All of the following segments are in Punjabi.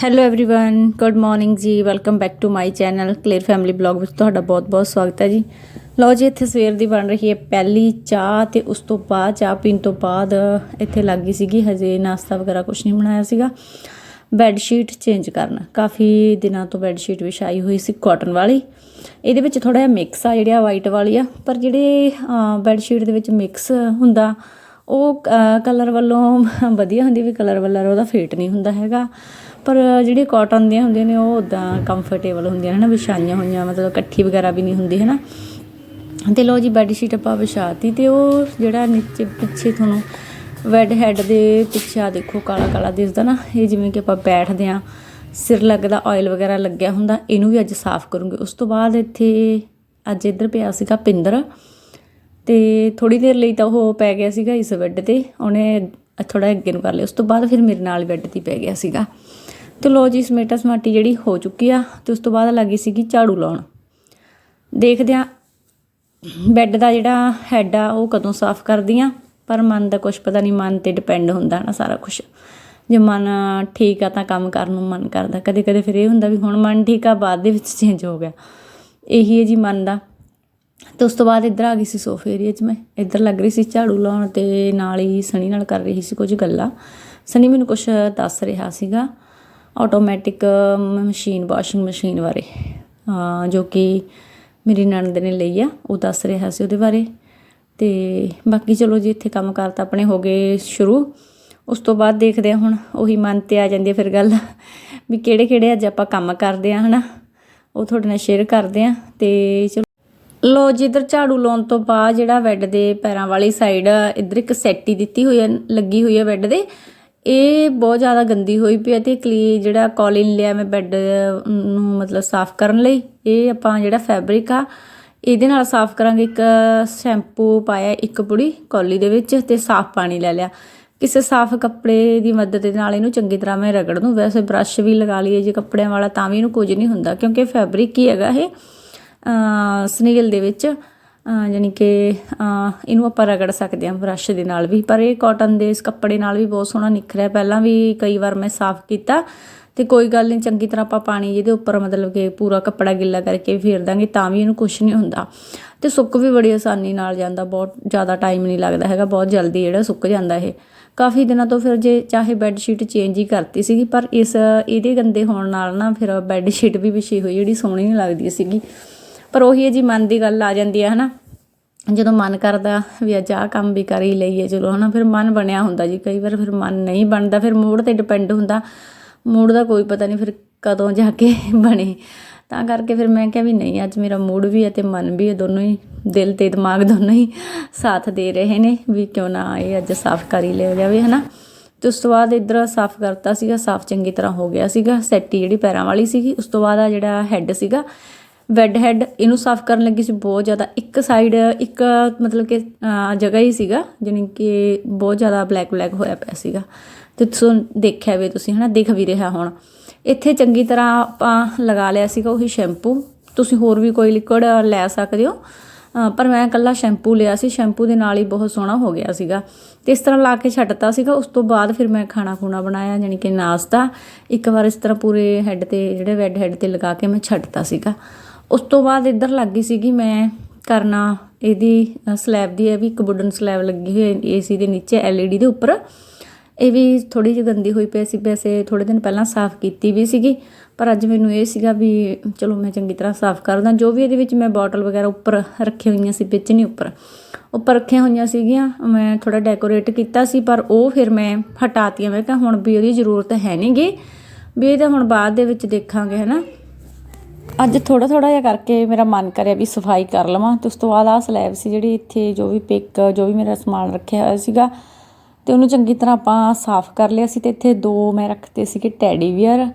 ਹੈਲੋ एवरीवन ਗੁੱਡ ਮਾਰਨਿੰਗ ਜੀ welcome back to my channel clear family blog ਵਿੱਚ ਤੁਹਾਡਾ ਬਹੁਤ-ਬਹੁਤ ਸਵਾਗਤ ਹੈ ਜੀ ਲਓ ਜੀ ਇੱਥੇ ਸਵੇਰ ਦੀ ਬਣ ਰਹੀ ਹੈ ਪਹਿਲੀ ਚਾਹ ਤੇ ਉਸ ਤੋਂ ਬਾਅਦ ਚਾਹ ਪੀਣ ਤੋਂ ਬਾਅਦ ਇੱਥੇ ਲੱਗੀ ਸੀਗੀ ਹਜੇ ਨਾਸ਼ਤਾ ਵਗੈਰਾ ਕੁਝ ਨਹੀਂ ਬਣਾਇਆ ਸੀਗਾ ਬੈੱਡ ਸ਼ੀਟ ਚੇਂਜ ਕਰਨਾ ਕਾਫੀ ਦਿਨਾਂ ਤੋਂ ਬੈੱਡ ਸ਼ੀਟ ਵਿਛਾਈ ਹੋਈ ਸੀ ਕਾਟਨ ਵਾਲੀ ਇਹਦੇ ਵਿੱਚ ਥੋੜਾ ਜਿਹਾ ਮਿਕਸ ਆ ਜਿਹੜੀ ਆ ਵਾਈਟ ਵਾਲੀ ਆ ਪਰ ਜਿਹੜੇ ਬੈੱਡ ਸ਼ੀਟ ਦੇ ਵਿੱਚ ਮਿਕਸ ਹੁੰਦਾ ਉਹ ਕਲਰ ਵੱਲੋਂ ਵਧੀਆ ਹੁੰਦੀ ਵੀ ਕਲਰ ਵੱਲਰ ਉਹਦਾ ਫੇਟ ਨਹੀਂ ਹੁੰਦਾ ਹੈਗਾ ਪਰ ਜਿਹੜੀ ਕਾਟਨ ਦੀਆਂ ਹੁੰਦੀਆਂ ਨੇ, ਉਹ ਉਦਾਂ ਕੰਫਰਟੇਬਲ ਹੁੰਦੀਆਂ ਨੇ ਨਾ ਵਿਛਾਈਆਂ ਹੋਈਆਂ, ਮਤਲਬ ਇਕੱਠੀ ਵਗੈਰਾ ਵੀ ਨਹੀਂ ਹੁੰਦੀ ਹੈ ਨਾ ਤੇ ਲੋ ਜੀ ਬੈੱਡ ਸ਼ੀਟ ਆਪਾਂ ਵਿਛਾਤੀ ਤੇ ਉਹ ਜਿਹੜਾ ਨੀਚੇ ਪਿੱਛੇ ਤੁਹਾਨੂੰ ਬੈੱਡ ਹੈਡ ਦੇ ਪਿੱਛੇ ਆ ਦੇਖੋ, ਕਾਲਾ ਕਾਲਾ ਦਿਸਦਾ ਨਾ, ਇਹ ਜਿਵੇਂ ਕਿ ਆਪਾਂ ਬੈਠਦੇ ਆ ਸਿਰ ਲੱਗਦਾ ਆਇਲ ਵਗੈਰਾ ਲੱਗਿਆ ਹੁੰਦਾ, ਇਹਨੂੰ ਵੀ ਅੱਜ ਸਾਫ਼ ਕਰੂੰਗੀ। ਉਸ ਤੋਂ ਬਾਅਦ ਇੱਥੇ ਅੱਜ ਇੱਧਰ ਪਿਆ ਸੀਗਾ ਪਿੰਦਰ, ਤੇ ਥੋੜੀ ਦੇਰ ਲਈ ਤਾਂ ਉਹ ਪੈ ਗਿਆ ਸੀਗਾ ਇਸ ਬੈੱਡ ਤੇ, ਉਹਨੇ ਥੋੜਾ ਅੱਗੇ ਨੂੰ ਕਰ ਲਿਆ। ਉਸ ਤੋਂ ਬਾਅਦ ਫਿਰ ਮੇਰੇ ਨਾਲ ਬੈੱਡ ਤੇ ਪੈ ਗਿਆ ਸੀਗਾ। ਤੇ ਲੋ ਜੀ, ਸਮੇਟਾ ਸਮਾਟੀ ਜਿਹੜੀ ਹੋ ਚੁੱਕੀ ਆ ਤੇ ਉਸ ਤੋਂ ਬਾਅਦ ਲੱਗੀ ਸੀਗੀ ਝਾੜੂ ਲਾਉਣ। ਦੇਖਦੇ ਆ ਬੈੱਡ ਦਾ ਜਿਹੜਾ ਹੈੱਡ ਆ, ਉਹ ਕਦੋਂ ਸਾਫ਼ ਕਰਦੀ ਆ, ਪਰ ਮਨ ਦਾ ਕੁਝ ਪਤਾ ਨਹੀਂ, ਮਨ ਤੇ ਡਿਪੈਂਡ ਹੁੰਦਾ ਨਾ ਸਾਰਾ ਕੁਝ ਜੇ ਮਨ ਠੀਕ ਆ ਤਾਂ ਕੰਮ ਕਰਨ ਨੂੰ ਮਨ ਕਰਦਾ। ਕਦੇ ਕਦੇ ਫਿਰ ਇਹ ਹੁੰਦਾ ਵੀ ਹੁਣ ਮਨ ਠੀਕ ਆ, ਬਾਅਦ ਦੇ ਵਿੱਚ ਚੇਂਜ ਹੋ ਗਿਆ। ਇਹੀ ਹੈ ਜੀ ਮਨ ਦਾ। ਤੇ ਉਸ ਤੋਂ ਬਾਅਦ ਇੱਧਰ ਆ ਗਈ ਸੀ ਸੋਫੇ ਏਰੀਆ 'ਚ ਮੈਂ। ਇੱਧਰ ਲੱਗ ਰਹੀ ਸੀ ਝਾੜੂ ਲਾਉਣ ਤੇ ਨਾਲ ਹੀ ਸਣੀ ਨਾਲ ਕਰ ਰਹੀ ਸੀ ਕੁਝ ਗੱਲਾਂ। ਸਣੀ ਮੈਨੂੰ ਕੁਝ ਦੱਸ ਰਿਹਾ ਸੀਗਾ। ਆਟੋਮੈਟਿਕ ਮਸ਼ੀਨ, ਵਾਸ਼ਿੰਗ ਮਸ਼ੀਨ ਬਾਰੇ। ਜੋ ਕਿ ਮੇਰੀ ਨਣਦ ਨੇ ਲਈ ਆ, ਉਹ ਦੱਸ ਰਿਹਾ ਸੀ ਉਹਦੇ ਬਾਰੇ। ਤੇ ਬਾਕੀ ਚਲੋ ਜੀ, ਇੱਥੇ ਕੰਮ ਕਰ ਤਾਂ ਆਪਣੇ ਹੋ ਗਏ ਸ਼ੁਰੂ। ਉਸ ਤੋਂ ਬਾਅਦ ਦੇਖਦੇ ਆ ਹੁਣ, ਉਹੀ ਮਨ ਤੇ ਆ ਜਾਂਦੀ ਹੈ ਫਿਰ ਗੱਲ, ਵੀ ਕਿਹੜੇ ਕਿਹੜੇ ਅੱਜ ਆਪਾਂ ਕੰਮ ਕਰਦੇ ਆ, ਹਨਾ? ਉਹ ਤੁਹਾਡੇ ਨਾਲ ਸ਼ੇਅਰ ਕਰਦੇ ਆ, ਤੇ ਚਲੋ। ਲੋ ਜੀ ਜਿੱਧਰ ਝਾੜੂ ਲਾਉਣ ਤੋਂ ਬਾਅਦ ਜਿਹੜਾ ਬੈੱਡ ਦੇ ਪੈਰਾਂ ਵਾਲੀ ਸਾਈਡ ਇੱਧਰ ਇੱਕ ਸੈਟੀ ਦਿੱਤੀ ਹੋਈ ਹੈ ਲੱਗੀ ਹੋਈ ਹੈ ਬੈੱਡ ਦੇ। ਇਹ ਬਹੁਤ ਜ਼ਿਆਦਾ ਗੰਦੀ ਹੋਈ ਪਈ ਹੈ ਤੇ ਕਲੀ ਜਿਹੜਾ ਕੌਲਿਨ ਲਿਆ ਮੈਂ ਬੈੱਡ ਨੂੰ ਮਤਲਬ ਸਾਫ਼ ਕਰਨ ਲਈ, ਇਹ ਆਪਾਂ ਜਿਹੜਾ ਫੈਬਰਿਕ ਆ, ਇਹਦੇ ਨਾਲ ਸਾਫ਼ ਕਰਾਂਗੇ। ਇੱਕ ਸ਼ੈਂਪੂ ਪਾਇਆ ਇੱਕ ਪੁੜੀ ਕੌਲੀ ਦੇ ਵਿੱਚ ਤੇ ਸਾਫ਼ ਪਾਣੀ ਲੈ ਲਿਆ। ਕਿਸੇ ਸਾਫ਼ ਕੱਪੜੇ ਦੀ ਮਦਦ ਦੇ ਨਾਲ ਇਹਨੂੰ ਚੰਗੀ ਤਰ੍ਹਾਂ ਮੈਂ ਰਗੜ ਦੂੰ ਵੈਸੇ ਬ੍ਰਸ਼ ਵੀ ਲਗਾ ਲਈਏ ਜੇ ਕੱਪੜਿਆਂ ਵਾਲਾ ਤਾਂ ਵੀ ਇਹਨੂੰ ਕੁਝ ਨਹੀਂ ਹੁੰਦਾ, ਕਿਉਂਕਿ ਫੈਬਰਿਕ ਹੀ ਹੈਗਾ ਇਹ ਸਨੀਲ ਦੇ ਵਿੱਚ। ਯਾਨੀ ਕਿ ਇਹਨੂੰ ਆਪਾਂ ਰਗੜ ਸਕਦੇ ਹਾਂ ਬਰੱਸ਼ ਦੇ ਨਾਲ ਵੀ। ਪਰ ਇਹ ਕਾਟਨ ਦੇ ਇਸ ਕੱਪੜੇ ਨਾਲ ਵੀ ਬਹੁਤ ਸੋਹਣਾ ਨਿਖਰਿਆ ਪਹਿਲਾਂ ਵੀ ਕਈ ਵਾਰ ਮੈਂ ਸਾਫ਼ ਕੀਤਾ ਤੇ ਕੋਈ ਗੱਲ ਨਹੀਂ ਚੰਗੀ ਤਰ੍ਹਾਂ ਆਪਾਂ ਪਾਣੀ ਜਿਹਦੇ ਉੱਪਰ ਮਤਲਬ ਕਿ ਪੂਰਾ ਕੱਪੜਾ ਗਿੱਲਾ ਕਰਕੇ ਫੇਰ ਦਾਂਗੇ, ਤਾਂ ਵੀ ਇਹਨੂੰ ਕੁਝ ਨਹੀਂ ਹੁੰਦਾ। ਤੇ ਸੁੱਕ ਵੀ ਬੜੀ ਆਸਾਨੀ ਨਾਲ ਜਾਂਦਾ, ਬਹੁਤ ਜ਼ਿਆਦਾ ਟਾਈਮ ਨਹੀਂ ਲੱਗਦਾ ਹੈਗਾ, ਬਹੁਤ ਜਲਦੀ ਜਿਹੜਾ ਸੁੱਕ ਜਾਂਦਾ ਇਹ। ਕਾਫੀ ਦਿਨਾਂ ਤੋਂ ਫਿਰ ਜੇ ਚਾਹੇ ਬੈੱਡ ਸ਼ੀਟ ਚੇਂਜ ਹੀ ਕਰਤੀ ਸੀਗੀ, ਪਰ ਇਸ ਇਹਦੇ ਗੰਦੇ ਹੋਣ ਨਾਲ ਨਾ ਫਿਰ ਬੈੱਡ ਸ਼ੀਟ ਵੀ ਵਿਛੀ ਹੋਈ, ਜਿਹੜੀ ਸੋਹਣੀ ਨਹੀਂ ਲੱਗਦੀ ਸੀਗੀ। ਪਰ ਉਹੀ ਹੈ ਜੀ, ਮਨ ਦੀ ਗੱਲ ਆ ਜਾਂਦੀ ਹੈ ਹਨਾ। ਜਦੋਂ ਮਨ ਕਰਦਾ ਵੀ ਅੱਜ ਆਹ ਕੰਮ ਵੀ ਕਰ ਹੀ ਲਈਏ, ਚਲੋ, ਹਨਾ, ਫਿਰ ਮਨ ਬਣਿਆ ਹੁੰਦਾ ਜੀ। ਕਈ ਵਾਰ ਫਿਰ ਮਨ ਨਹੀਂ ਬਣਦਾ, ਫਿਰ ਮੂਡ ਤੇ ਡਿਪੈਂਡ ਹੁੰਦਾ। ਮੂਡ ਦਾ ਕੋਈ ਪਤਾ ਨਹੀਂ ਫਿਰ ਕਦੋਂ ਜਾ ਕੇ ਬਣੇ। ਤਾਂ ਕਰਕੇ ਫਿਰ ਮੈਂ ਕਿਹਾ ਵੀ ਨਹੀਂ, ਅੱਜ ਮੇਰਾ ਮੂਡ ਵੀ ਹੈ ਤੇ ਮਨ ਵੀ ਹੈ ਦੋਨੋਂ ਹੀ, ਦਿਲ ਤੇ ਦਿਮਾਗ ਦੋਨੋਂ ਹੀ ਸਾਥ ਦੇ ਰਹੇ ਨੇ ਵੀ ਕਿਉਂ ਨਾ ਇਹ ਅੱਜ ਸਾਫ਼ ਕਰ ਹੀ ਲਿਆ ਜਾਵੇ, ਹਨਾ। ਤੇ ਉਸ ਤੋਂ ਬਾਅਦ ਇਧਰ ਸਾਫ਼ ਕਰਤਾ ਸੀਗਾ, ਸਾਫ਼ ਚੰਗੀ ਤਰ੍ਹਾਂ ਹੋ ਗਿਆ ਸੀਗਾ। ਸੈਟੀ ਜਿਹੜੀ ਪੈਰਾਂ ਵਾਲੀ ਸੀਗੀ, ਉਸ ਤੋਂ ਬਾਅਦ ਆ ਜਿਹੜਾ ਹੈੱਡ ਸੀਗਾ ਵੈਡ ਹੈਡ ਇਹਨੂੰ ਸਾਫ਼ ਕਰਨ ਲੱਗੀ ਸੀ ਬਹੁਤ ਜ਼ਿਆਦਾ। ਇੱਕ ਸਾਈਡ ਇੱਕ ਮਤਲਬ ਕਿ ਜਗ੍ਹਾ ਹੀ ਸੀਗਾ ਜਾਨੀ ਕਿ ਬਹੁਤ ਜ਼ਿਆਦਾ ਬਲੈਕ ਬਲੈਕ ਹੋਇਆ ਪਿਆ ਸੀਗਾ। ਤੇ ਤੁਸੀਂ ਦੇਖਿਆ ਵੀ ਤੁਸੀਂ, ਹਨਾ? ਦਿਖ ਵੀ ਰਿਹਾ ਹੁਣ। ਇੱਥੇ ਚੰਗੀ ਤਰ੍ਹਾਂ ਆਪਾਂ ਲਗਾ ਲਿਆ ਸੀਗਾ ਉਹੀ ਸ਼ੈਂਪੂ ਤੁਸੀਂ ਹੋਰ ਵੀ ਕੋਈ ਲਿਕਵਿਡ ਲੈ ਸਕਦੇ ਹੋ। ਪਰ ਮੈਂ ਇਕੱਲਾ ਸ਼ੈਂਪੂ ਲਿਆ ਸੀ। ਸ਼ੈਂਪੂ ਦੇ ਨਾਲ ਹੀ ਬਹੁਤ ਸੋਹਣਾ ਹੋ ਗਿਆ ਸੀਗਾ। ਤੇ ਇਸ ਤਰ੍ਹਾਂ ਲਾ ਕੇ ਛੱਡਤਾ ਸੀਗਾ। ਉਸ ਤੋਂ ਬਾਅਦ ਫਿਰ ਮੈਂ ਖਾਣਾ ਖੂਣਾ ਬਣਾਇਆ ਯਾਨੀ ਕਿ ਨਾਸ਼ਤਾ। ਇੱਕ ਵਾਰ ਇਸ ਤਰ੍ਹਾਂ ਪੂਰੇ ਹੈੱਡ ਤੇ, ਜਿਹੜੇ ਵੈਡ ਹੈੱਡ ਤੇ ਲਗਾ ਕੇ ਮੈਂ ਛੱਡਤਾ ਸੀਗਾ। ਉਸ ਤੋਂ ਬਾਅਦ ਇੱਧਰ ਲੱਗ ਗਈ ਸੀਗੀ ਮੈਂ ਕਰਨਾ, ਇਹਦੀ ਸਲੈਬ ਦੀ ਹੈ ਵੀ ਇੱਕ ਵੁਡਨ ਸਲੈਬ ਲੱਗੀ ਹੋਈ ਹੈ ਏਸੀ ਦੇ ਨੀਚੇ ਐਲਈਡੀ ਦੇ ਉੱਪਰ। ਇਹ ਵੀ ਥੋੜੀ ਜਿਹੀ ਗੰਦੀ ਹੋਈ ਪਈ ਸੀ, ਵੈਸੇ ਥੋੜੇ ਦਿਨ ਪਹਿਲਾਂ ਸਾਫ਼ ਕੀਤੀ ਵੀ ਸੀਗੀ, ਪਰ ਅੱਜ ਮੈਨੂੰ ਇਹ ਸੀਗਾ ਵੀ ਚਲੋ ਮੈਂ ਚੰਗੀ ਤਰ੍ਹਾਂ ਸਾਫ਼ ਕਰਦਾ। ਜੋ ਵੀ ਇਹਦੇ ਵਿੱਚ ਮੈਂ ਬੋਟਲ ਵਗੈਰਾ ਉੱਪਰ ਰੱਖੀਆਂ ਹੋਈਆਂ ਸੀ, ਵਿੱਚ ਨਹੀਂ ਉੱਪਰ। ਉੱਪਰ ਰੱਖੀਆਂ ਹੋਈਆਂ ਸੀਗੀਆਂ, ਮੈਂ ਥੋੜਾ ਡੈਕੋਰੇਟ ਕੀਤਾ ਸੀ, ਪਰ ਉਹ ਫਿਰ ਮੈਂ ਹਟਾਤੀਆਂ। ਮੈਂ ਕਿਹਾ ਹੁਣ ਵੀ ਉਹਦੀ ਜ਼ਰੂਰਤ ਹੈ ਨਹੀਂਗੀ ਵੀ ਇਹ ਤਾਂ ਹੁਣ ਬਾਅਦ ਦੇ ਵਿੱਚ ਦੇਖਾਂਗੇ, ਹਨਾ। ਅੱਜ ਥੋੜਾ ਥੋੜਾ ਜਿਹਾ ਕਰਕੇ ਮੇਰਾ ਮਨ ਕਰਿਆ ਵੀ ਸਫ਼ਾਈ ਕਰ ਲਵਾਂ ਤੇ ਉਸ ਤੋਂ ਬਾਅਦ ਆ ਸਲੈਬ ਸੀ ਜਿਹੜੀ ਇੱਥੇ ਜੋ ਵੀ ਪਿਕ ਜੋ ਵੀ ਮੇਰਾ ਸਮਾਨ ਰੱਖਿਆ ਹੋਇਆ ਸੀਗਾ ਤੇ ਉਹਨੂੰ ਚੰਗੀ ਤਰ੍ਹਾਂ ਆਪਾਂ ਸਾਫ਼ ਕਰ ਲਿਆ ਸੀ ਤੇ ਇੱਥੇ ਦੋ ਮੈਂ ਰੱਖਤੇ ਸੀਗੇ ਟੈਡੀ ਵੀਅਰ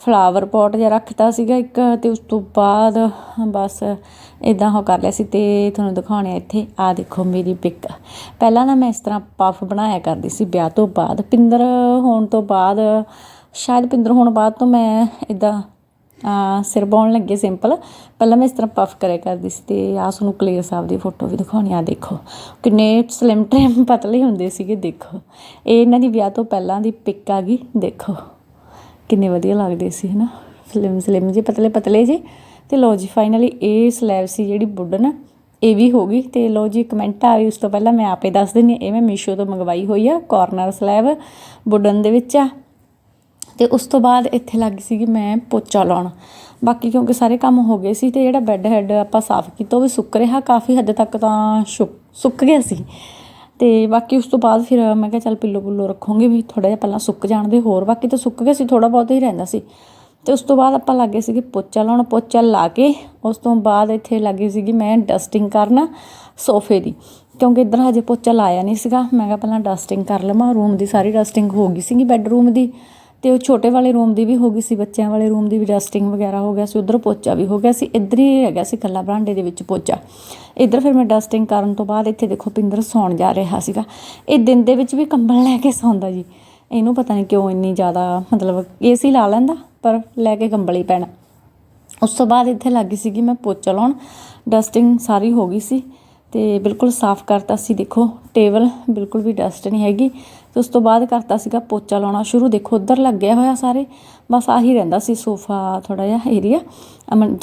ਫਲਾਵਰ ਪੋਟ ਜਿਹਾ ਰੱਖਤਾ ਸੀਗਾ ਇੱਕ ਤੇ ਉਸ ਤੋਂ ਬਾਅਦ ਬਸ ਇਦਾਂ ਹੋ ਕਰ ਲਿਆ ਸੀ ਤੇ ਤੁਹਾਨੂੰ ਦਿਖਾਉਣੇ ਆ ਇੱਥੇ ਆ ਦੇਖੋ ਮੇਰੀ ਪਿਕ ਪਹਿਲਾਂ ਨਾ ਮੈਂ ਇਸ ਤਰ੍ਹਾਂ ਪਫ ਬਣਾਇਆ ਕਰਦੀ ਸੀ ਵਿਆਹ ਤੋਂ ਬਾਅਦ, ਪਿੰਦਰ ਹੋਣ ਤੋਂ ਬਾਅਦ, ਸ਼ਾਇਦ ਪਿੰਦਰ ਹੋਣ ਬਾਅਦ ਤੋਂ ਮੈਂ ਇਦਾਂ ਸਿਰ ਬਾਉਣ ਲੱਗੇ ਸਿੰਪਲ ਪਹਿਲਾਂ ਮੈਂ ਇਸ ਤਰ੍ਹਾਂ ਪਫ ਕਰਿਆ ਕਰਦੀ ਸੀ ਤੇ ਆਹ ਤੁਹਾਨੂੰ ਕਲੀਅਰ ਸਾਹਿਬ ਦੀ ਫੋਟੋ ਵੀ ਦਿਖਾਉਣੀ ਆ ਦੇਖੋ। ਕਿੰਨੇ ਸਲਿਮ ਟ੍ਰਿਮ ਪਤਲੇ ਹੁੰਦੇ ਸੀਗੇ, ਦੇਖੋ। ਇਹ ਇਹਨਾਂ ਦੀ ਵਿਆਹ ਤੋਂ ਪਹਿਲਾਂ ਦੀ ਪਿਕ ਆ ਗਈ, ਦੇਖੋ। ਕਿੰਨੇ ਵਧੀਆ ਲੱਗਦੇ ਸੀ, ਹਨਾ? ਸਲਿਮ ਸਲਿਮ ਜੀ ਪਤਲੇ ਪਤਲੇ ਜੀ ਤੇ ਲੋ ਜੀ ਫਾਈਨਲੀ ਇਹ ਸਲੈਬ ਸੀ ਜਿਹੜੀ ਬੁੱਢਨ ਇਹ ਵੀ ਹੋ ਗਈ। ਤੇ ਲੋ ਜੀ ਕਮੈਂਟ ਆ ਗਈ ਉਸ ਤੋਂ ਪਹਿਲਾਂ ਮੈਂ ਆਪੇ ਦੱਸ ਦਿੰਦੀ ਹਾਂ, ਇਹ ਮੈਂ ਮੀਸ਼ੋ ਤੋਂ ਮੰਗਵਾਈ ਹੋਈ ਆ ਕਾਰਨਰ ਸਲੈਬ ਵੁਡਨ ਦੇ ਵਿੱਚ ਆ। ਅਤੇ ਉਸ ਤੋਂ ਬਾਅਦ ਇੱਥੇ ਲੱਗ ਗਈ ਸੀਗੀ ਮੈਂ ਪੋਚਾ ਲਾਉਣ। ਬਾਕੀ ਕਿਉਂਕਿ ਸਾਰੇ ਕੰਮ ਹੋ ਗਏ ਸੀ ਅਤੇ ਜਿਹੜਾ ਬੈੱਡ ਹੈੱਡ ਆਪਾਂ ਸਾਫ਼ ਕੀਤਾ, ਉਹ ਵੀ ਸੁੱਕ ਰਿਹਾ, ਕਾਫੀ ਹੱਦ ਤੱਕ ਤਾਂ ਸੁੱਕ ਸੁੱਕ ਗਿਆ ਸੀ। ਅਤੇ ਬਾਕੀ ਉਸ ਤੋਂ ਬਾਅਦ ਫਿਰ ਮੈਂ ਕਿਹਾ ਚੱਲ ਪਿੱਲੋ ਪੁੱਲੋ ਰੱਖੋਗੇ ਵੀ ਥੋੜ੍ਹਾ ਜਿਹਾ ਪਹਿਲਾਂ ਸੁੱਕ ਜਾਣ ਦੇ ਹੋਰ, ਬਾਕੀ ਤਾਂ ਸੁੱਕ ਗਿਆ ਸੀ, ਥੋੜ੍ਹਾ ਬਹੁਤ ਹੀ ਰਹਿੰਦਾ ਸੀ। ਅਤੇ ਉਸ ਤੋਂ ਬਾਅਦ ਆਪਾਂ ਲੱਗੇ ਸੀਗੇ ਪੋਚਾ ਲਾਉਣ, ਪੋਚਾ ਲਾ ਕੇ ਉਸ ਤੋਂ ਬਾਅਦ ਇੱਥੇ ਲੱਗੀ ਸੀਗੀ ਮੈਂ ਡਸਟਿੰਗ ਕਰਨ ਸੋਫੇ ਦੀ। ਕਿਉਂਕਿ ਇੱਧਰ ਹਜੇ ਪੋਚਾ ਲਾਇਆ ਨਹੀਂ ਸੀਗਾ, ਮੈਂ ਕਿਹਾ ਪਹਿਲਾਂ ਡਸਟਿੰਗ ਕਰ ਲਵਾਂ ਰੂਮ ਦੀ ਸਾਰੀ ਡਸਟਿੰਗ ਹੋ ਗਈ ਸੀਗੀ ਬੈੱਡਰੂਮ ਦੀ। ਅਤੇ ਉਹ ਛੋਟੇ ਵਾਲੇ ਰੂਮ ਦੀ ਵੀ ਹੋ ਗਈ ਸੀ, ਬੱਚਿਆਂ ਵਾਲੇ ਰੂਮ ਦੀ ਵੀ ਡਸਟਿੰਗ ਵਗੈਰਾ ਹੋ ਗਿਆ ਸੀ, ਉੱਧਰ ਪੋਚਾ ਵੀ ਹੋ ਗਿਆ ਸੀ, ਇੱਧਰ ਹੀ ਹੈਗਾ ਸੀ ਕੱਲਾ ਬਰਾਂਡੇ ਦੇ ਵਿੱਚ ਪੋਚਾ। ਇੱਧਰ ਫਿਰ ਮੈਂ ਡਸਟਿੰਗ ਕਰਨ ਤੋਂ ਬਾਅਦ ਇੱਥੇ ਦੇਖੋ ਪਿੰਦਰ ਸੌਣ ਜਾ ਰਿਹਾ ਸੀਗਾ। ਇਹ ਦਿਨ ਦੇ ਵਿੱਚ ਵੀ ਕੰਬਲ ਲੈ ਕੇ ਸੌਂਦਾ ਜੀ। ਇਹਨੂੰ ਪਤਾ ਨਹੀਂ ਕਿਉਂ ਇੰਨੀ ਜ਼ਿਆਦਾ ਮਤਲਬ ਏਸੀ ਲਾ ਲੈਂਦਾ, ਪਰ ਲੈ ਕੇ ਕੰਬਲ ਹੀ ਪੈਣਾ। ਉਸ ਤੋਂ ਬਾਅਦ ਇੱਥੇ ਲੱਗੀ ਸੀਗੀ ਮੈਂ ਪੋਚਾ ਲਾਉਣ। ਡਸਟਿੰਗ ਸਾਰੀ ਹੋ ਗਈ ਸੀ। ਤੇ ਬਿਲਕੁਲ ਸਾਫ਼ ਕਰਤਾ ਸੀ, ਦੇਖੋ, ਟੇਬਲ ਬਿਲਕੁਲ ਵੀ ਡਸਟ ਨਹੀਂ ਹੈਗੀ। ਤੇ ਉਸ ਤੋਂ ਬਾਅਦ ਕਰਤਾ ਸੀਗਾ ਪੋਚਾ ਲਾਉਣਾ ਸ਼ੁਰੂ, ਦੇਖੋ, ਉਧਰ ਲੱਗਿਆ ਹੋਇਆ ਸਾਰੇ, ਬਸ ਆਹੀ ਰਹਿੰਦਾ ਸੀ, ਸੋਫਾ ਥੋੜਾ ਜਿਹਾ ਏਰੀਆ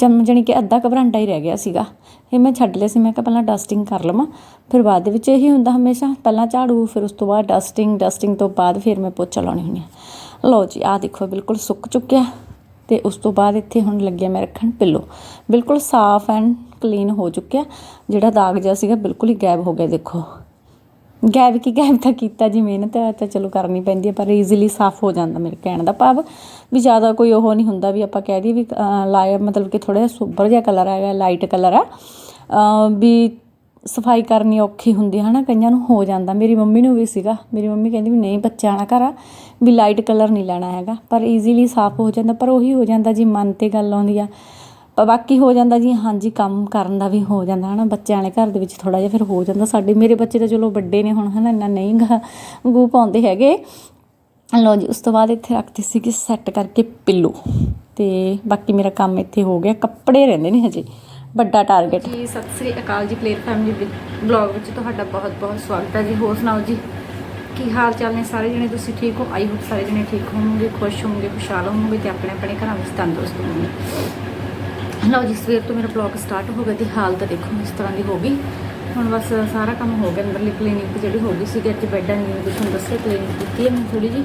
ਜਮ, ਜਾਣੀ ਕਿ ਅੱਧਾ ਘਬਰਾਂਡਾ ਹੀ ਰਹਿ ਗਿਆ ਸੀਗਾ। ਇਹ ਮੈਂ ਛੱਡ ਲਿਆ ਸੀ, ਮੈਂ ਕਿਹਾ ਪਹਿਲਾਂ ਡਸਟਿੰਗ ਕਰ ਲਵਾਂ। ਫਿਰ ਬਾਅਦ ਦੇ ਵਿੱਚ ਇਹੀ ਹੁੰਦਾ ਹਮੇਸ਼ਾ, ਪਹਿਲਾਂ ਝਾੜੂ, ਫਿਰ ਉਸ ਤੋਂ ਬਾਅਦ ਡਸਟਿੰਗ ਡਸਟਿੰਗ ਤੋਂ ਬਾਅਦ ਫਿਰ ਮੈਂ ਪੋਚਾ ਲਾਉਣੀ ਹੁੰਦੀ ਆ ਲਓ ਜੀ, ਆਹ ਦੇਖੋ, ਬਿਲਕੁਲ ਸੁੱਕ ਚੁੱਕਿਆ। ਤੇ ਉਸ ਤੋਂ ਬਾਅਦ ਇੱਥੇ ਹੁਣ ਲੱਗਿਆ ਮੈਂ ਰੱਖਣ ਪਿੱਲੋ ਬਿਲਕੁਲ ਸਾਫ਼ ਐਂਡ ਕਲੀਨ ਹੋ ਚੁੱਕਿਆ। ਜਿਹੜਾ ਦਾਗ ਜਿਹਾ ਸੀਗਾ ਬਿਲਕੁਲ ਹੀ ਗਾਇਬ ਹੋ ਗਿਆ, ਦੇਖੋ। ਗਾਇਬ ਕੀ ਗਾਇਬ ਤਾਂ ਕੀਤਾ ਜੀ, ਮਿਹਨਤ ਤਾਂ ਚਲੋ ਕਰਨੀ ਪੈਂਦੀ ਹੈ ਪਰ ਈਜ਼ੀਲੀ ਸਾਫ਼ ਹੋ ਜਾਂਦਾ ਮੇਰੇ ਕਹਿਣ ਦਾ ਭਾਵ। ਵੀ ਜ਼ਿਆਦਾ ਕੋਈ ਉਹ ਨਹੀਂ ਹੁੰਦਾ ਵੀ ਆਪਾਂ ਕਹਿ ਦਈਏ ਵੀ ਲਾਇਆ ਮਤਲਬ ਕਿ ਥੋੜਾ ਜਿਹਾ ਸੁਬਰ ਜਿਹਾ ਕਲਰ ਹੈਗਾ ਲਾਈਟ ਕਲਰ ਆ। ਵੀ ਸਫ਼ਾਈ ਕਰਨੀ ਔਖੀ ਹੁੰਦੀ ਹੈ ਨਾ ਕਈਆਂ ਨੂੰ ਹੋ ਜਾਂਦਾ। ਮੇਰੀ ਮੰਮੀ ਨੂੰ ਵੀ ਸੀਗਾ। ਮੇਰੀ ਮੰਮੀ ਕਹਿੰਦੀ ਵੀ ਨਹੀਂ ਬੱਚਾ ਆਣਾ ਘਰ ਆ, ਵੀ ਲਾਈਟ ਕਲਰ ਨਹੀਂ ਲੈਣਾ ਹੈਗਾ। ਪਰ ਈਜ਼ੀਲੀ ਸਾਫ਼ ਹੋ ਜਾਂਦਾ, ਪਰ ਉਹੀ ਹੋ ਜਾਂਦਾ ਜੀ, ਮਨ ਤੇ ਗੱਲ ਆਉਂਦੀ ਆ। ਪਰ ਬਾਕੀ ਹੋ ਜਾਂਦਾ ਜੀ, ਹਾਂਜੀ, ਕੰਮ ਕਰਨ ਦਾ ਵੀ ਹੋ ਜਾਂਦਾ, ਹਨਾ? ਬੱਚਿਆਂ ਵਾਲੇ ਘਰ ਦੇ ਵਿੱਚ ਥੋੜਾ ਜਿਹਾ ਫਿਰ ਹੋ ਜਾਂਦਾ। ਸਾਡੇ, ਮੇਰੇ ਬੱਚੇ ਤਾਂ ਚਲੋ ਵੱਡੇ ਨੇ ਹੁਣ, ਹਨਾ? ਇੰਨਾ ਨਹੀਂ ਗਾ, ਗੂ ਪਾਉਂਦੇ ਹੈਗੇ। ਲਓ ਜੀ, ਉਸ ਤੋਂ ਬਾਅਦ ਇੱਥੇ ਰੱਖਤੀ ਸੀ ਕਿ ਸੈੱਟ ਕਰਕੇ ਪਿੱਲੋ ਤੇ ਬਾਕੀ ਮੇਰਾ ਕੰਮ ਇੱਥੇ ਹੋ ਗਿਆ। ਕੱਪੜੇ ਰਹਿੰਦੇ ਨੇ ਹਜੇ। ਵੱਡਾ ਟਾਰਗੇਟ ਜੀ ਸਤਿ ਸ੍ਰੀ ਅਕਾਲ ਜੀ ਪਲੇਅਰ ਫੈਮਿਲੀ ਬਲੌਗ ਵਿੱਚ ਤੁਹਾਡਾ ਬਹੁਤ ਬਹੁਤ ਸਵਾਗਤ ਹੈ ਜੀ। ਹੋਰ ਸੁਣਾਓ ਜੀ ਕੀ ਹਾਲ ਚਾਲ ਨੇ ਸਾਰੇ ਜਣੇ? ਤੁਸੀਂ ਠੀਕ ਹੋ? ਆਈ ਹੋਪ ਸਾਰੇ ਜਣੇ ਠੀਕ ਹੋਵੋਗੇ ਖੁਸ਼ ਹੋਵੋਗੇ ਖੁਸ਼ਹਾਲ ਹੋਵੋਗੇ ਤੇ ਆਪਣੇ ਆਪਣੇ ਘਰਾਂ ਵਿੱਚ ਤੰਦਰੁਸਤ ਹੋਵੋਗੇ। ਲਓ ਜੀ ਸਵੇਰ ਤੋਂ ਮੇਰਾ ਬਲੌਗ ਸਟਾਰਟ ਹੋ ਗਿਆ ਤੇ ਹਾਲਤ ਦੇਖੋ ਇਸ ਤਰ੍ਹਾਂ ਦੀ ਹੋ ਗਈ। ਹੁਣ ਬਸ ਸਾਰਾ ਕੰਮ ਹੋ ਗਿਆ ਅੰਦਰਲੀ ਕਲੀਨਿਕ ਜਿਹੜੀ ਹੋ ਗਈ ਸੀ ਕਿ ਅੱਜ ਬੈੱਡਾਂ ਦੀ ਤੁਹਾਨੂੰ ਦੱਸਿਆ ਕਲੀਨਿਕ ਦਿੱਤੀ ਹੈ ਮੈਂ ਥੋੜੀ ਜੀ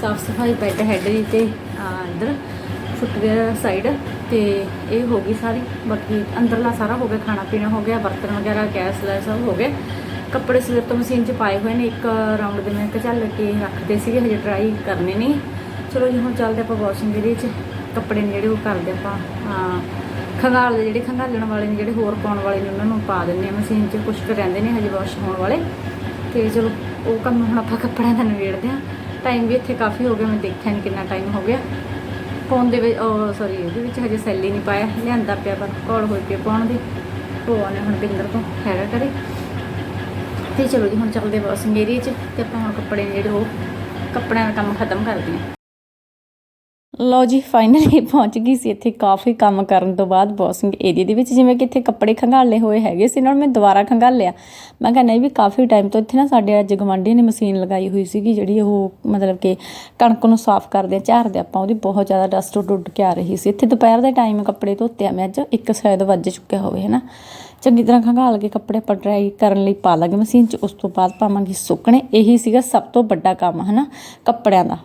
ਸਾਫ਼ ਸਫ਼ਾਈ ਬੈੱਡ ਹੈਡ ਦੀ ਤੇ ਅਹ, ਇੱਧਰ। ਫੁੱਟਵੇਅਰ ਸਾਈਡ ਤੇ ਇਹ ਹੋ ਗਈ ਸਾਰੀ। ਬਾਕੀ ਅੰਦਰਲਾ ਸਾਰਾ ਹੋ ਗਿਆ ਖਾਣਾ ਪੀਣਾ ਹੋ ਗਿਆ ਬਰਤਨ ਵਗੈਰਾ ਗੈਸ ਲੈ ਸਭ ਹੋ ਗਏ ਕੱਪੜੇ ਸਵੇਰ ਤੋਂ ਮਸ਼ੀਨ 'ਚ ਪਾਏ ਹੋਏ ਨੇ ਇੱਕ ਰਾਉਂਡ ਦੇ ਮੈਂ ਕਿਹਾ ਚੱਲ ਕੇ ਰੱਖਦੇ ਸੀਗੇ ਹਜੇ ਟਰਾਈ ਕਰਨੇ ਨਹੀਂ ਚਲੋ ਜੀ ਹੁਣ ਚੱਲਦੇ ਆਪਾਂ ਵਾਸ਼ਿੰਗ ਏਰੀਆ 'ਚ। ਕੱਪੜੇ ਨੇ ਜਿਹੜੇ ਉਹ ਕਰਦੇ ਆਪਾਂ ਹਾਂ, ਖੰਗਾਲ ਦੇ ਜਿਹੜੇ ਖੰਗਾਲਣ ਵਾਲੇ ਨੇ ਜਿਹੜੇ ਹੋਰ ਪਾਉਣ ਵਾਲੇ ਨੇ ਉਹਨਾਂ ਨੂੰ ਪਾ ਦਿੰਦੇ ਆ ਮਸ਼ੀਨ 'ਚ। ਕੁਝ ਕੁ ਰਹਿੰਦੇ ਨੇ ਹਜੇ ਵਾਸ਼ ਹੋਣ ਵਾਲੇ। ਤੇ ਚਲੋ ਉਹ ਕੰਮ ਹੁਣ ਆਪਾਂ ਕੱਪੜਿਆਂ ਦਾ ਨਿਬੇੜਦੇ ਆ ਟਾਈਮ ਵੀ ਇੱਥੇ ਕਾਫੀ ਹੋ ਗਿਆ ਮੈਂ ਦੇਖਿਆ ਨਹੀਂ ਕਿੰਨਾ ਟਾਈਮ ਹੋ ਗਿਆ। ਫੋਨ ਦੇ ਵਿੱਚ ਸੌਰੀ ਇਹਦੇ ਵਿੱਚ ਹਜੇ ਸੈੱਲ ਹੀ ਨਹੀਂ ਪਾਇਆ। ਲਿਆਂਦਾ ਪਿਆ ਪਰ ਕੋਲ ਹੋਈ ਪਈ ਪਾਉਣ ਦੀ। ਉਹ ਨੇ ਹੁਣ ਪਿੰਦਰ ਤੋਂ ਹੈਗਾ ਕਰੇ ਤੇ ਚਲੋ ਜੀ, ਹੁਣ ਚੱਲਦੇ ਵਾਸ਼ਿੰਗ ਏਰੀਆ 'ਚ ਤੇ ਆਪਾਂ ਹੁਣ ਕੱਪੜੇ ਨੇ ਜਿਹੜੇ ਉਹ ਕੱਪੜਿਆਂ ਦਾ ਕੰਮ ਖਤਮ ਕਰਦੇ ਹਾਂ ਲਓ ਜੀ ਫਾਈਨਲੀ ਪਹੁੰਚ ਗਈ ਸੀ ਇੱਥੇ ਕਾਫੀ ਕੰਮ ਕਰਨ ਤੋਂ ਬਾਅਦ ਵਾਸ਼ਿੰਗ ਏਰੀਆ ਦੇ ਵਿੱਚ, ਜਿਵੇਂ ਕਿ ਇੱਥੇ ਕੱਪੜੇ ਖੰਗਾਲੇ ਹੋਏ ਹੈਗੇ ਸੀ, ਨਾਲ ਮੈਂ ਦੁਬਾਰਾ ਖੰਗਾਲਿਆ। ਮੈਂ ਕਿਹਾ, ਨਹੀਂ ਵੀ ਕਾਫੀ ਟਾਈਮ ਤੋਂ ਇੱਥੇ ਨਾ ਸਾਡੇ ਅੱਜ ਗਵਾਂਢੀ ਨੇ ਮਸ਼ੀਨ ਲਗਾਈ ਹੋਈ ਸੀਗੀ, ਜਿਹੜੀ ਉਹ ਮਤਲਬ ਕਿ ਕਣਕ ਨੂੰ ਸਾਫ਼ ਕਰਦੇ ਆ, ਝਾੜਦੇ ਆਪਾਂ ਉਹਦੀ ਬਹੁਤ ਜ਼ਿਆਦਾ ਡਸਟ ਉੱਡ ਕੇ ਆ ਰਹੀ ਸੀ। ਇੱਥੇ ਦੁਪਹਿਰ ਦੇ ਟਾਈਮ ਕੱਪੜੇ ਧੋਤੇ ਆ ਮੈਂ ਅੱਜ, ਇੱਕ ਸ਼ਾਇਦ ਵੱਜ ਚੁੱਕਿਆ ਹੋਵੇ ਹੈ ਨਾ ਚੰਗੀ ਤਰ੍ਹਾਂ ਖੰਗਾਲ ਕੇ ਕੱਪੜੇ ਆਪਾਂ ਡਰਾਈ ਕਰਨ ਲਈ ਪਾ ਲਾਂਗੇ ਮਸ਼ੀਨ 'ਚ, ਉਸ ਤੋਂ ਬਾਅਦ ਪਾਵਾਂਗੇ ਸੁੱਕਣੇ, ਇਹੀ ਸੀਗਾ ਸਭ ਤੋਂ ਵੱਡਾ ਕੰਮ ਹੈ ਨਾ ਕੱਪੜਿਆਂ ਦਾ।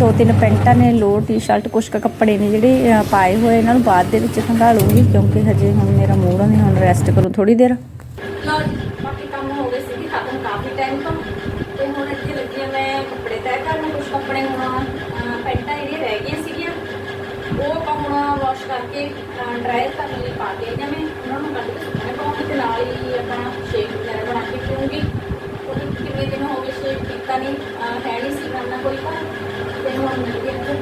ਦੋ ਤਿੰਨ ਪੈਂਟਾਂ ਨੇ ਲੋਅਰ ਟੀ-ਸ਼ਰਟ, ਕੁਛ ਕੁ ਕੱਪੜੇ ਨੇ ਜਿਹੜੇ ਪਾਏ ਹੋਏ, ਇਹਨਾਂ ਨੂੰ ਬਾਅਦ ਦੇ ਵਿੱਚ ਸੰਭਾਲੂਗੀ, ਕਿਉਂਕਿ ਹਜੇ ਹੁਣ ਮੇਰਾ ਮੂਡ ਨਹੀਂ ਹੁਣ ਰੈਸਟ ਕਰੂੰ ਥੋੜੀ ਦੇਰ। ਬਾਕੀ ਕੰਮ ਹੋ ਗਏ ਸੀ, ਖਤਮ ਕਾਫੀ ਟਾਈਮ ਤੋਂ। ਤੇ ਹੁਣ ਇੱਥੇ ਲੱਗੀ ਮੈਂ ਕੱਪੜੇ ਤੈਅ ਕਰਨ ਕੁਝ ਕੱਪੜੇ ਹੁਣ ਪੈਂਟਾਂ ਜਿਹੜੀਆਂ ਰਹਿ ਗਈਆਂ ਸੀਗੀਆਂ, ਉਹ ਆਪਾਂ ਵਾਸ਼ ਕਰਕੇ ਡਰਾਇਰ ਕਰਨ ਲਈ ਪਾ ਕੇ ਜਿਵੇਂ ਉਹਨਾਂ ਨੂੰ ਕੱਢ ਕੇ ਸੁੱਕਣੇ ਪਾਉਂਗੀ ਤੇ ਨਾਲ ਹੀ ਆਪਣਾ ਸ਼ੇਕ ਵਗੈਰਾ ਬਣਾ ਕੇ ਪੀਉਂਗੀ ਕਿੰਨੇ ਦਿਨ ਹੋ ਗਏ ਸ਼ੇਕ ਪੀਤਾ ਨਹੀਂ ਹੈ ਨਹੀਂ ਸੀ ਕਰਨਾ ਕੋਈ ਤਾਂ ਤੇ ਹੁਣ ਮਿਲ ਗਿਆ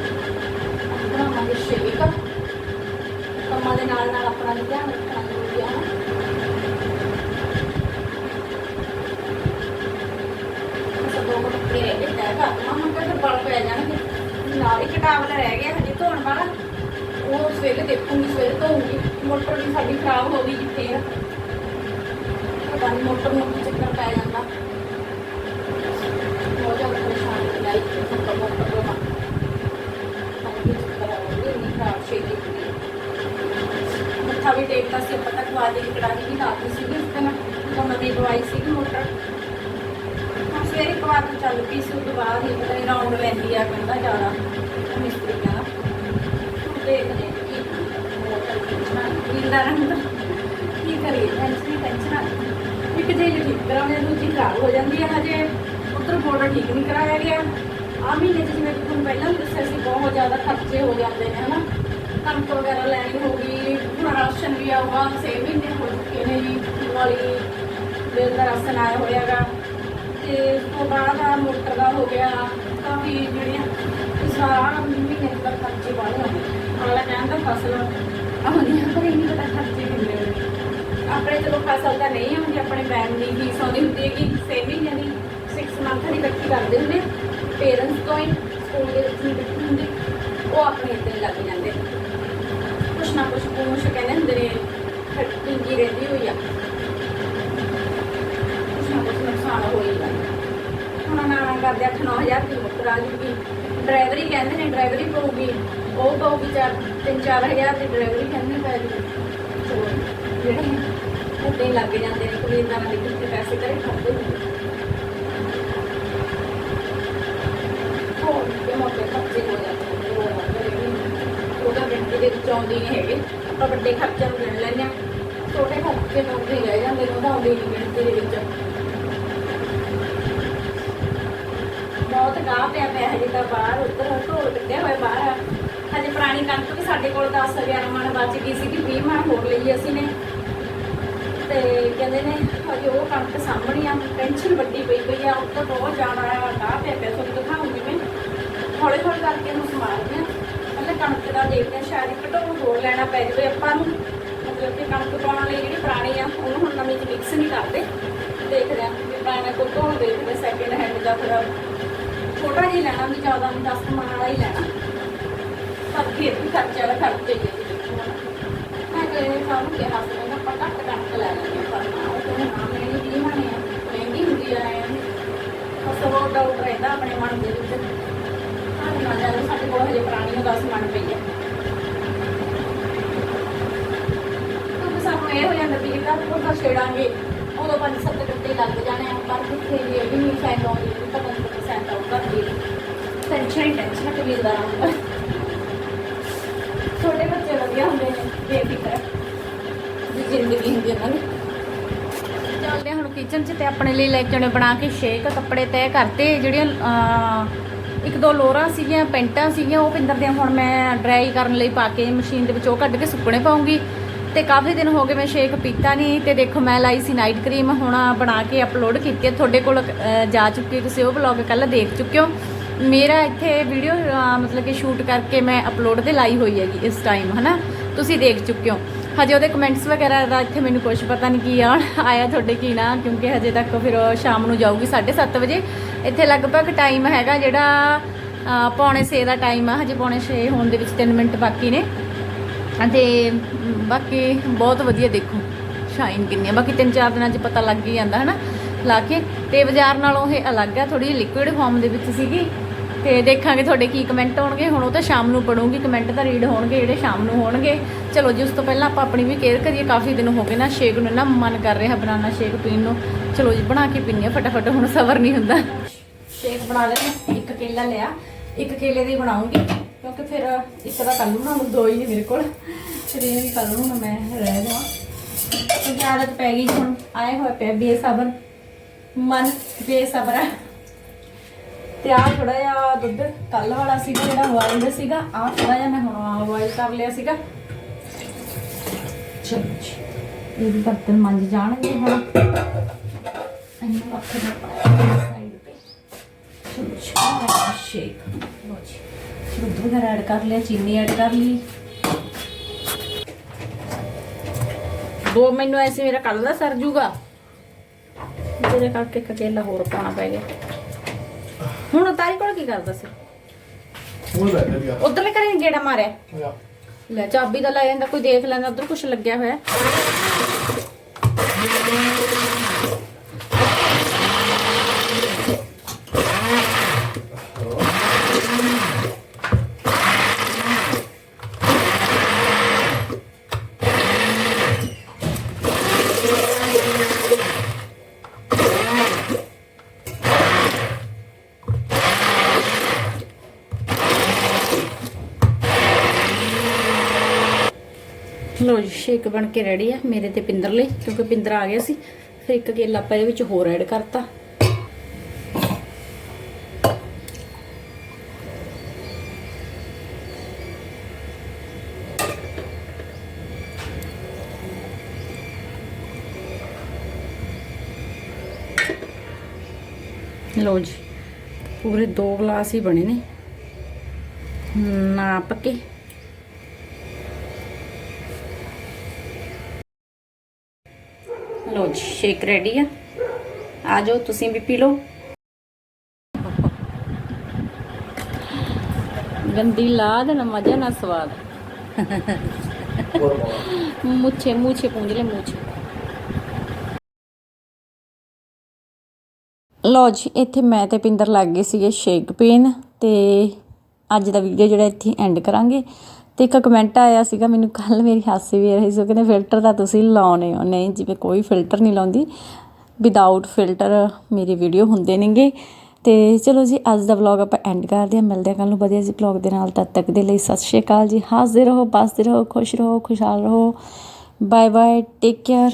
ਬਣਾਵਾਂਗੇ ਸ਼ੇਕ ਕੰਮਾਂ ਦੇ ਨਾਲ ਨਾਲ ਆਪਣਾ ਵੀ ਧਿਆਨ ਰੱਖਣਾ ਜ਼ਰੂਰੀ ਆ ਨਾ ਕੱਪੜੇ ਰਹਿ ਗਏ ਤੈਅ ਕਰ ਹੁਣ ਤਾਂ ਬਲ ਪੈ ਜਾਣਗੇ ਨਾਲ ਹੀ ਕਟਾਵਲਾ ਰਹਿ ਗਿਆ ਹਜੇ ਧੋਣ ਵਾਲਾ ਉਹ ਸਵੇਰੇ ਦੇਖੂੰਗੀ ਸਵੇਰੇ ਧੋਊਂਗੀ ਮੋਟਰ ਵੀ ਸਾਡੀ ਖਰਾਬ ਹੋ ਗਈ ਜਿੱਥੇ ਆ ਪਤਾ ਨਹੀਂ ਮੋਟਰ ਨੂੰ ਕੀ ਚੱਕਰ ਪੈ ਜਾਂਦਾ ਬਹੁਤ ਜ਼ਿਆਦਾ ਪਰੇਸ਼ਾਨ ਹੋ ਗਈ ਮੋਟਰ ਮੋਟਰ ਤੋਂ ਕੀ ਚੱਕਰ ਆ ਗਈ ਨਹੀਂ ਖਰਾਬ ਛੇਤੀ ਹੁੰਦੀ ਮੱਥਾ ਵੀ ਟੇਕਦਾ ਸੀ ਆਪਾਂ ਤੱਕ ਦੀ ਕੜਾਹੀ ਵੀ ਲਾਤੀ ਸੀਗੀ, ਉਸ ਦਿਨ ਤਾਂ ਨਵੀਂ ਦਵਾਈ ਸੀਗੀ ਮੋਟਰ। ਹੁਣ ਸਵੇਰੇ ਇੱਕ ਨੂੰ ਚੱਲ ਪਈ ਸੀ, ਉਸ ਤੋਂ ਬਾਅਦ ਹੀ ਪਤਾ ਨਹੀਂ ਰਾਉਂਡ ਲੈਂਦੀ ਆ ਕਹਿੰਦਾ ਜ਼ਿਆਦਾ, ਮਿਸਤਰੀ ਕਹਿੰਦਾ। ਦੇਖਦੇ ਕੀ ਮੋਟਰ ਕਿੰਨਾ ਵੀਲਦਾ ਰਹਿੰਦਾ ਕੀ ਕਰੀਏ ਟੈਨਸ਼ਨ ਟੈਨਸ਼ਨ ਇੱਕ ਜੇ ਇਹ ਠੀਕ ਕਰਾਉਣੇ ਦੂਜੀ ਖਰਾਬ ਹੋ ਜਾਂਦੀ ਹੈ ਹਜੇ ਉੱਧਰ ਬੋਰਡ ਠੀਕ ਨਹੀਂ ਕਰਾਇਆ ਗਿਆ। ਆ ਮਹੀਨੇ 'ਚ ਜਿਵੇਂ ਕਿ ਤੁਹਾਨੂੰ ਪਹਿਲਾਂ ਵੀ ਦੱਸਿਆ ਸੀ, ਬਹੁਤ ਜ਼ਿਆਦਾ ਖਰਚੇ ਹੋ ਜਾਂਦੇ ਨੇ, ਹਨਾ। ਕਣਕ ਵਗੈਰਾ ਲੈਣੀ ਹੋ ਗਈ ਹੁਣ ਰਾਸ਼ਨ ਵੀ ਆਊਗਾ 6 ਮਹੀਨੇ ਹੋ ਚੁੱਕੇ ਨੇ ਜੀ ਦੀਵਾਲੀ ਬਿੱਲ ਦਾ ਰਾਸ਼ਨ ਆਇਆ ਹੋਇਆਗਾ। ਤੇ ਉਸ ਤੋਂ ਬਾਅਦ ਆ ਮੋਟਰ ਦਾ ਹੋ ਗਿਆ ਕਾਫੀ ਜਿਹੜੀਆਂ ਇਸ ਮਹੀਨੇ ਤੱਕ ਖਰਚੇ ਵਾਲੇ ਆਉਂਦੇ ਅਗਲਾ ਕਹਿੰਦਾ ਫਸਲ ਆ ਪਰ ਇਹ ਨਹੀਂ ਪਤਾ ਖਰਚੇ ਕਿੰਨੇ ਹੋਣੇ ਆਪਣੇ ਚਲੋ ਫਸਲ ਤਾਂ ਨਹੀਂ ਆਉਂਦੀ, ਆਪਣੇ ਬੈਂਕ ਦੀ ਫੀਸ ਆਉਂਦੀ ਹੁੰਦੀ ਹੈ ਕਿ 6 ਮਹੀਨਿਆਂ ਦੀ 6 ਮੰਥ ਦੀ ਇਕੱਠੀ ਕਰਦੇ ਹੁੰਦੇ ਪੇਰੈਂਟਸ ਤੋਂ ਹੀ ਸਕੂਲ ਦੇ ਵਿੱਚ ਨਹੀਂ ਇਕੱਠੀ ਹੁੰਦੀ, ਉਹ ਆਪਣੇ ਇੱਥੇ ਲੱਗ ਜਾਂਦੇ ਕੁਛ ਨਾ ਕੁਛ ਕੁਛ ਕਹਿੰਦੇ ਹੁੰਦੇ ਨੇ ਖੱਟੀ ਰਹਿੰਦੀ ਹੋਈ ਆ। ਕੁਛ ਨਾ ਕੁਛ ਨੁਕਸਾਨ ਹੋਈ ਆ ਹੁਣ ਨਾ ਕਰਦੇ 8-9000 ਦੀ ਮੁੱਕ ਆ ਜੂਗੀ ਡਰਾਈਵਰੀ ਕਹਿੰਦੇ ਨੇ, ਡਰਾਈਵਰੀ ਪਊਗੀ। ਉਹ ਪਊਗੀ ਚਾਰ 3-4000 ਦੀ ਡਰਾਈਵਰੀ ਕਹਿੰਦੇ ਪੈ ਜੂਗੀ ਚਲੋ ਜਿਹੜੇ ਉੱਤੇ ਲੱਗ ਜਾਂਦੇ ਨੇ, ਕੋਈ ਇੰਨਾ ਦੇ ਕਿੱਥੇ ਪੈਸੇ ਕਰੇ ਖਾਤੇ ਹੁੰਦੇ ਹੋਰ ਕਿ ਮੋਟੇ ਖਰਚੇ ਹੋ ਜਾਂਦੇ ਨੇ ਹੋਰ ਜਾਂਦੇ ਨੇ ਉਹਦਾ ਗਿਣਤੀ ਦੇ ਵਿੱਚ ਆਉਂਦੀ ਨਹੀਂ ਹੈਗੇ। ਆਪਾਂ ਵੱਡੇ ਖਰਚਿਆਂ ਨੂੰ ਗਿਣ ਲੈਂਦੇ ਹਾਂ। ਛੋਟੇ ਖਰਚੇ ਨੂੰ ਹੀ ਰਹਿ ਜਾਂਦੇ ਨੇ, ਉਹਦਾ ਆਉਂਦੀ ਨਹੀਂ ਗਿਣਤੀ ਦੇ ਵਿੱਚ। ਬਹੁਤ ਗਾਹ ਪਿਆ ਪਿਆ ਹਜੇ ਤਾਂ ਬਾਹਰ, ਉੱਧਰ ਢੋਲ ਕੱਢਿਆ ਹੋਇਆ ਬਾਹਰ। ਹਜੇ ਪੁਰਾਣੀ ਕਣਕ ਵੀ ਸਾਡੇ ਕੋਲ 10 11 ਮਣ ਬਚ ਗਈ ਸੀ ਕਿ 20 ਮਣ ਹੋਰ ਲਈ ਅਸੀਂ ਨੇ। ਤੇ ਕਹਿੰਦੇ ਨੇ, ਹਜੇ ਉਹ ਕਣਕ ਸਾਹਮਣੀ ਆ ਟੈਨਸ਼ਨ ਵੱਡੀ ਪਈ ਪਈ ਆ, ਉੱਧਰ ਬਹੁਤ ਜ਼ਿਆਦਾ ਗਾਹ ਪਿਆ ਪਿਆ, ਤੁਹਾਨੂੰ ਦਿਖਾਉਂਗੀ ਮੈਂ। ਹੌਲੀ ਹੌਲੀ ਕਰਕੇ ਨੂੰ ਸਮਾਰਦੇ ਦੇਖਦੇ ਆ ਸ਼ਾਇਦ ਇੱਕ ਢੋਲ ਹੋਰ ਲੈਣਾ ਪੈ ਜਾਵੇ। ਆਪਾਂ ਨੂੰ ਮਤਲਬ ਕਿ ਕਣਕ ਪਾਉਣ ਲਈ ਜਿਹੜੀ ਪੁਰਾਣੀ ਆ, ਉਹਨੂੰ ਹੁਣ ਨਵੀਂ ਚ ਮਿਕਸ ਨਹੀਂ ਕਰਦੇ। ਦੇਖਦੇ ਆ ਵੀ ਪੁਰਾਣਾ ਕੋਈ ਢੋਲ ਦੇਖਦੇ ਸੈਕਿੰਡ ਹੈਂਡ ਦਾ ਫਿਰ ਛੋਟਾ ਜਿਹਾ ਲੈਣਾ, ਵੀ ਜ਼ਿਆਦਾ ਨਹੀਂ 10 ਮਣ ਵਾਲਾ ਹੀ ਲੈਣਾ। ਪਰ ਫਿਰ ਵੀ ਖਰਚੇ ਵਾਲਾ ਖਰਚੇ ਹੀ ਮੈਂ ਕਹਿੰਦੇ ਸਭ ਕਿਹਾ ਸੀ ਮੈਂ ਆਪਾਂ ਘੱਟ ਕਣਕ ਲੈ ਲੈਂਦੇ ਹਾਂ, ਪਰ ਨਾ, ਉਹ ਕਹਿੰਦੇ ਨਾ ਮਹਿੰਗੀ ਵੀ ਮਾਣੇ ਆ। ਮਹਿੰਗੀ ਹੁੰਦੀ ਆ, ਐਂ ਬਸ ਡਾਊਟ ਰਹਿੰਦਾ ਆਪਣੇ ਮਨ ਦੇ ਵਿੱਚ। ਸਾਡੇ ਨਾਲ ਜਦੋਂ ਸਾਡੇ ਕੋਲ ਹਜੇ ਪੁਰਾਣੀ ਨੂੰ 10 ਮਣ ਪਈ ਹੈ ਕਿਉਂਕਿ ਸਾਨੂੰ ਇਹ ਹੋ ਜਾਂਦਾ ਵੀ ਜਿਹੜਾ ਉਹ ਛੇੜਾਂਗੇ ਉਦੋਂ ਪੰਜ ਸੱਤ ਘੰਟੇ ਲੱਗ ਜਾਣੇ ਆ ਪਰ ਕਿੱਥੇ ਇਹ ਵੀ ਨਹੀਂ ਸੈਂਡ ਆਉਂਦੀ ਪਤਾ ਨਹੀਂ ਕਿੱਥੇ ਸੈਂਡ ਆਊਗਾ ਵੀ ਟੈਨਸ਼ਨ ਟੈਨਸ਼ਨ ਕਬੀਲਦਾਰ ਹੁੰਦਾ ਛੋਟੇ ਬੱਚੇ ਵਧੀਆ ਹੁੰਦੇ ਨੇ ਬੇਫਿਕਰ। ਦੀ ਜ਼ਿੰਦਗੀ ਹੁੰਦੀ ਉਹਨਾਂ ਦੀ। ਚੱਲਦੇ ਹਾਂ ਹੁਣ ਕਿਚਨ 'ਚ ਤੇ ਆਪਣੇ ਲਈ ਲੈ ਕੇ ਆਉਣੇ ਬਣਾ ਕੇ ਸ਼ੇਕ ਕੱਪੜੇ ਤੈਅ ਕਰਤੇ। ਜਿਹੜੀਆਂ ਇੱਕ ਦੋ ਲੋਰਾਂ ਸੀਗੀਆਂ ਪੈਂਟਾਂ ਸੀਗੀਆਂ ਉਹ ਪਿੰਦਰ ਦੀਆਂ ਹੁਣ ਮੈਂ ਡਰਾਈ ਕਰਨ ਲਈ ਪਾ ਕੇ ਮਸ਼ੀਨ ਦੇ ਵਿੱਚ ਉਹ ਕੱਢ ਕੇ ਸੁੱਕਣੇ ਪਾਉਂਗੀ। ਤੇ ਕਾਫੀ ਦਿਨ ਹੋ ਗਏ ਮੈਂ ਸ਼ੇਕ ਪੀਤਾ ਨਹੀਂ ਤੇ ਦੇਖੋ ਮੈਂ ਲਾਈ ਸੀ ਨਾਈਟ ਕਰੀਮ ਹੁਣ ਬਣਾ ਕੇ ਅਪਲੋਡ ਕੀਤੀ ਹੈ। ਤੁਹਾਡੇ ਕੋਲ ਜਾ ਚੁੱਕੀ ਤੁਸੀਂ ਉਹ ਵਲੌਗ ਕੱਲ ਦੇਖ ਚੁੱਕੇ ਹੋ। ਮੇਰਾ ਇੱਥੇ ਵੀਡੀਓ ਮਤਲਬ ਕਿ ਸ਼ੂਟ ਕਰਕੇ ਮੈਂ ਅਪਲੋਡ ਤੇ ਲਾਈ ਹੋਈ ਹੈਗੀ ਇਸ ਟਾਈਮ ਹਨਾ? ਤੁਸੀਂ ਦੇਖ ਚੁੱਕੇ ਹੋ। ਹਜੇ ਉਹਦੇ ਕਮੈਂਟਸ ਵਗੈਰਾ ਦਾ ਇੱਥੇ ਮੈਨੂੰ ਕੁਝ ਪਤਾ ਨਹੀਂ ਕੀ ਆਉਣ ਆਇਆ ਤੁਹਾਡੇ ਕੀ ਨਾ ਕਿਉਂਕਿ ਹਜੇ ਤੱਕ ਫਿਰ ਸ਼ਾਮ ਨੂੰ ਜਾਊਗੀ 7:30 ਵਜੇ। ਇੱਥੇ ਲਗਭਗ ਟਾਈਮ ਹੈਗਾ ਜਿਹੜਾ ਅਹ, ਪੌਣੇ 6 ਦਾ ਟਾਈਮ ਆ। ਹਜੇ ਪੌਣੇ 6 ਹੋਣ ਦੇ ਵਿੱਚ 3 ਮਿੰਟ ਬਾਕੀ ਨੇ। ਅਤੇ ਬਾਕੀ ਬਹੁਤ ਵਧੀਆ ਦੇਖੋ ਸ਼ਾਈਨ ਕਿੰਨੀ ਆ ਬਾਕੀ ਤਿੰਨ ਚਾਰ ਦਿਨਾਂ 'ਚ ਪਤਾ ਲੱਗ ਹੀ ਜਾਂਦਾ, ਹਨਾ? ਲਾ ਕੇ। ਤੇ ਬਾਜ਼ਾਰ ਨਾਲੋਂ ਇਹ ਅਲੱਗ ਆ ਥੋੜੀ ਲਿਕੁਇਡ ਫਾਰਮ ਦੇ ਵਿੱਚ ਸੀਗੀ। ਤੇ ਦੇਖਾਂਗੇ ਤੁਹਾਡੇ ਕੀ ਕਮੈਂਟ ਹੋਣਗੇ ਹੁਣ ਉਹ ਤਾਂ ਸ਼ਾਮ ਨੂੰ ਪੜੂੰਗੀ ਕਮੈਂਟ ਤਾਂ ਰੀਡ ਹੋਣਗੇ, ਜਿਹੜੇ ਸ਼ਾਮ ਨੂੰ ਹੋਣਗੇ। ਚਲੋ ਜੀ, ਉਸ ਤੋਂ ਪਹਿਲਾਂ ਆਪਾਂ ਆਪਣੀ ਵੀ ਕੇਅਰ ਕਰੀਏ। ਕਾਫੀ ਦਿਨ ਹੋ ਗਏ ਨਾ ਸ਼ੇਕ ਨੂੰ ਨਾ ਮਨ ਕਰ ਰਿਹਾ ਬਨਾਨਾ ਸ਼ੇਕ ਪੀਣ ਨੂੰ। ਚਲੋ ਜੀ, ਬਣਾ ਕੇ ਪੀਂਦੇ ਹਾਂ ਫਟਾਫਟ, ਹੁਣ ਸਬਰ ਨਹੀਂ ਹੁੰਦਾ। ਸ਼ੇਕ ਬਣਾ ਲੈਣੇ ਇੱਕ ਕੇਲਾ ਲਿਆ, ਇੱਕ ਕੇਲੇ ਦੀ ਬਣਾਉਂਗੀ। ਕਿਉਂਕਿ ਫਿਰ ਇੱਕ ਦਾ ਕੱਲ ਬਣਾਉਂ ਦੋ ਹੀ ਨੇ ਮੇਰੇ ਕੋਲ। ਫਿਰ ਇਹ ਵੀ ਕੱਲ ਨੂੰ ਮੈਂ ਰਹਿ ਜਾਵਾਂ। ਕਿਉਂਕਿ ਆਦਤ ਪੈ ਗਈ ਹੁਣ। ਆਏ ਹੋਏ ਪਿਆ ਬੇਸਬਰ। ਮਨ ਬੇਸਬਰ ਹੈ ਤੇ ਆ ਥੋੜਾ ਜਿਹਾ ਦੁੱਧ ਕੱਲ ਵਾਲਾ ਸੀਗਾ, ਜਿਹੜਾ ਬੋਇਲਡ ਸੀਗਾ ਆ ਥੋੜਾ ਜਿਹਾ ਮੈਂ ਹੁਣ ਬੋਇਲ ਕਰ ਲਿਆ ਸੀਗਾ। ਚਲੋ ਇਹ ਵੀ ਬਰਤਨ ਮੰਜ ਜਾਣਗੇ ਹੁਣ। ਇਹਨੂੰ ਰੱਖ ਦੋ ਸਾਈਡ ਤੇ। ਚਲੋ ਸ਼ੇਕ ਦੁੱਧ ਵਗੈਰਾ ਐਡ ਕਰ ਲਿਆ ਚੀਨੀ ਐਡ ਕਰ ਲਈ। ਦੋ ਮੈਨੂੰ ਐਸੇ ਮੇਰਾ ਕੱਲ ਦਾ ਸਰ ਜੂਗਾ। ਜਿਹਦੇ ਕਰਕੇ ਕਕੇਲਾ ਹੋਰ ਪਾਉਣਾ ਪੈ ਗਿਆ। ਹੁਣ ਤਾਰੀ ਕੋਲ ਕੀ ਕਰਦਾ ਸੀ? ਲੈ ਲੈ ਗਿਆ ਉਧਰਲੇ ਘਰੇ ਨੀ ਗੇੜਾ ਮਾਰਿਆ? ਲੈ ਚਾਬੀ ਤਾਂ ਲੈ ਜਾਂਦਾ ਕੋਈ ਦੇਖ ਲੈਂਦਾ ਉਧਰ ਕੁਝ ਲੱਗਿਆ ਹੋਇਆ ਲੋ ਜੀ ਸ਼ੇਕ ਬਣ ਕੇ ਰੈਡੀ ਆ, ਮੇਰੇ ਤੇ ਪਿੰਦਰ ਲਈ, ਕਿਉਂਕਿ ਪਿੰਦਰ ਆ ਗਿਆ ਸੀ। ਫਿਰ ਇੱਕ ਕੇਲਾ ਆਪਾਂ ਇਹਦੇ ਵਿੱਚ ਹੋਰ ਐਡ ਕਰਤਾ। ਲੋ ਜੀ, ਪੂਰੇ 2 ਗਲਾਸ ਹੀ ਬਣੇ ਨੇ। ਨਾ ਪੱਕੇ। ਲੋ ਜੀ ਸ਼ੇਕ ਰੈਡੀ ਆ। ਆ ਜਾਓ, ਤੁਸੀਂ ਵੀ ਪੀ ਲਓ। ਗੰਦੀ ਲਾਦ ਨਾ, ਮਜ਼ਾ ਨਾ ਸਵਾਦ। ਮੁੱਛੇ ਮੁੱਛੇ ਪੁੰਝ ਲੈ ਮੁੱਛੇ ਲੋ ਜੀ, ਇੱਥੇ ਮੈਂ ਤੇ ਪਿੰਦਰ ਲੱਗ ਗਏ ਸੀਗੇ ਸ਼ੇਕ ਪੀਣ ਤੇ ਅੱਜ ਦਾ ਵੀਡੀਓ ਜਿਹੜਾ ਇੱਥੇ ਐਂਡ ਕਰਾਂਗੇ। ਤੇ ਇੱਕ ਕਮੈਂਟ ਆਇਆ ਸੀਗਾ, ਮੈਨੂੰ ਕੱਲ ਮੇਰੀ ਹਾਸੀ ਵੀ ਆ ਰਹੀ ਸੀ, ਉਹ ਕਹਿੰਦੇ ਫਿਲਟਰ ਤਾਂ ਤੁਸੀਂ ਲਾਉਣੇ ਹੋ। ਨਹੀਂ, ਜਿਵੇਂ ਕੋਈ ਫਿਲਟਰ ਨਹੀਂ ਲਾਉਂਦੀ ਵਿਦਆਊਟ ਫਿਲਟਰ ਮੇਰੀ ਵੀਡੀਓ ਹੁੰਦੇ ਨੇਗੇ। ਤੇ ਚਲੋ ਜੀ, ਅੱਜ ਦਾ ਵਲੌਗ ਆਪਾਂ ਐਂਡ ਕਰਦੇ ਹਾਂ। ਮਿਲਦੇ ਹਾਂ ਕੱਲ ਨੂੰ ਵਧੀਆ ਜੀ ਵਲੌਗ ਦੇ ਨਾਲ। ਤਦ ਤੱਕ ਦੇ ਲਈ ਸਤਿ ਸ਼੍ਰੀ ਅਕਾਲ ਜੀ। ਹੱਸਦੇ ਰਹੋ, ਬਸਦੇ ਰਹੋ, ਖੁਸ਼ ਰਹੋ, ਖੁਸ਼ਹਾਲ ਰਹੋ। Bye bye take care